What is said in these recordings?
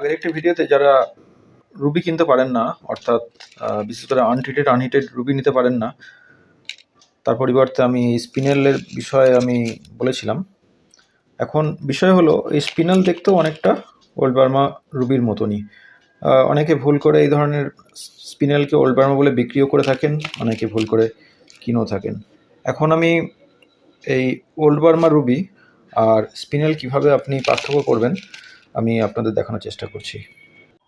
আগের একটি ভিডিওতে যারা রুবি কিনতে পারেন না, অর্থাৎ বিশেষ করে আনট্রিটেড আনহিটেড রুবি নিতে পারেন না, তার পরিবর্তে আমি স্পিনেলের বিষয়ে আমি বলেছিলাম। এখন বিষয় হলো, এই স্পিনাল দেখতেও অনেকটা ওল্ড বার্মা রুবির মতনই। অনেকে ভুল করে এই ধরনের স্পিনেলকে ওল্ড বার্মা বলে বিক্রিও করে থাকেন, অনেকে ভুল করে কিনেও থাকেন। এখন আমি এই ওল্ড বার্মা রুবি আর স্পিনেল কীভাবে আপনি পার্থক্য করবেন আমি আপনাদের দেখানোর চেষ্টা করছি।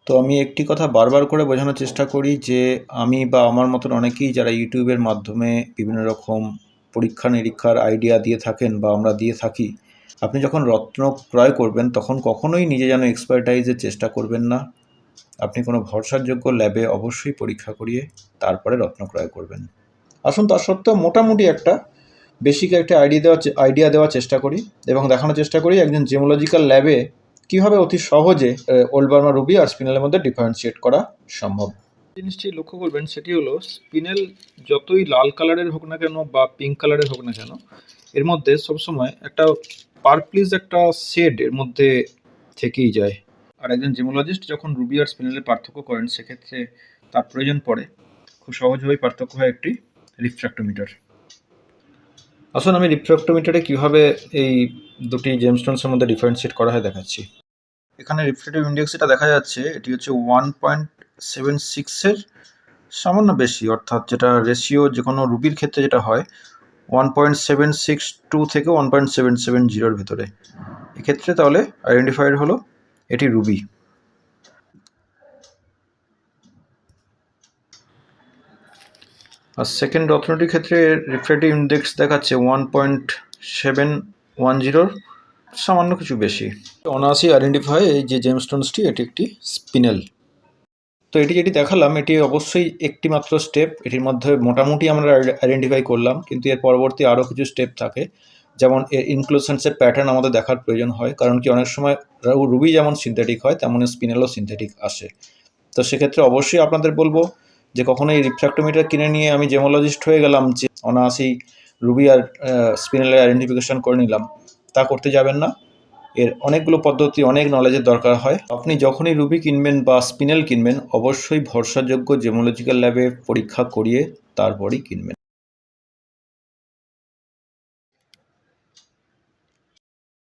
তো আমি একটি কথা বারবার করে বোঝানোর চেষ্টা করি যে আমি বা আমার মতন অনেকেই যারা ইউটিউবের মাধ্যমে বিভিন্ন রকম পরীক্ষা নিরীক্ষার আইডিয়া দিয়ে থাকেন বা আমরা দিয়ে থাকি, আপনি যখন রত্ন ক্রয় করবেন, তখন কখনোই নিজে যেন এক্সপার্টাইজের চেষ্টা করবেন না। আপনি কোনো ভরসাযোগ্য ল্যাবে অবশ্যই পরীক্ষা করিয়ে তারপরে রত্ন ক্রয় করবেন। আসুন তার সত্ত্বেও মোটামুটি একটা বেসিক একটা আইডিয়া দেওয়ার আইডিয়া দেওয়ার চেষ্টা করি এবং দেখানোর চেষ্টা করি। একজন জেমোলজিক্যাল ল্যাবে কীভাবে অতি সহজে ওল্ড বার্মা রুবি আর স্পিনেলের মধ্যে ডিফারেন্সিয়েট করা সম্ভব? জিনিসটি লক্ষ্য করবেন সেটি হলো, স্পিনেল যতই লাল কালারের হোক না কেন বা পিঙ্ক কালারের হোক না কেন, এর মধ্যে সবসময় একটা পার্পলিশ একটা শেড এর মধ্যে থেকেই যায়। আর একজন জিমোলজিস্ট যখন রুবি আর স্পিনেলের পার্থক্য করেন, সেক্ষেত্রে তার প্রয়োজন পড়ে। খুব সহজভাবেই পার্থক্য হয় একটি রিফ্র্যাক্টোমিটার আসুন আমি রিফ্র্যাক্টোমিটারে কীভাবে এই দুটি জেমস্টোনসের মধ্যে ডিফারেন্সিয়েট করা হয় দেখাচ্ছি। এখানে রিফ্রেক্টিভ ইন্ডেক্স এটা দেখা যাচ্ছে, এটি হচ্ছে ওয়ান পয়েন্ট সেভেন সিক্সের সামান্য বেশি, অর্থাৎ যেটা রেশিও যে কোনো রুবির ক্ষেত্রে যেটা হয় one point seven six two থেকে ওয়ান পয়েন্ট সেভেন সেভেন জিরোর ভেতরে। এক্ষেত্রে তাহলে আইডেন্টিফাইড হলো এটি রুবি। আর সেকেন্ড রত্নটির ক্ষেত্রে রিফ্রেক্টিভ ইন্ডেক্স দেখাচ্ছে ওয়ান পয়েন্ট সেভেন ওয়ান জিরোর সামান্য কিছু বেশি। অনায়াসই আইডেন্টিফাই এই যে জেমস্টোনসটি এটি একটি স্পিনেল তো এটি যেটি দেখালাম, এটি অবশ্যই একটি মাত্র স্টেপ এটির মধ্যে মোটামুটি আমরা আইডেন্টিফাই করলাম, কিন্তু এর পরবর্তী আরও কিছু স্টেপ থাকে। যেমন এর ইনক্লুশনসের প্যাটার্ন আমাদের দেখার প্রয়োজন হয়, কারণ কি অনেক সময় রুবি যেমন সিনথেটিক হয় তেমন স্পিনেলও সিনথেটিক আসে। তো সেক্ষেত্রে অবশ্যই আপনাদের বলব যে কখনো এই রিফ্র্যাক্টোমিটার কিনে নিয়ে আমি জেমোলজিস্ট হয়ে গেলাম যে অনায়াসেই রুবি আর স্পিনেলের আইডেন্টিফিকেশন করে নিলাম। তা করতে যাবেন না। এর অনেকগুলো পদ্ধতি, অনেক নলেজের দরকার হয়। আপনি যখনই রুবি কিনবেন বা স্পিনেল কিনবেন, অবশ্যই ভরসাযোগ্য জেমোলজিক্যাল ল্যাবে পরীক্ষা করিয়ে তারপরই কিনবেন।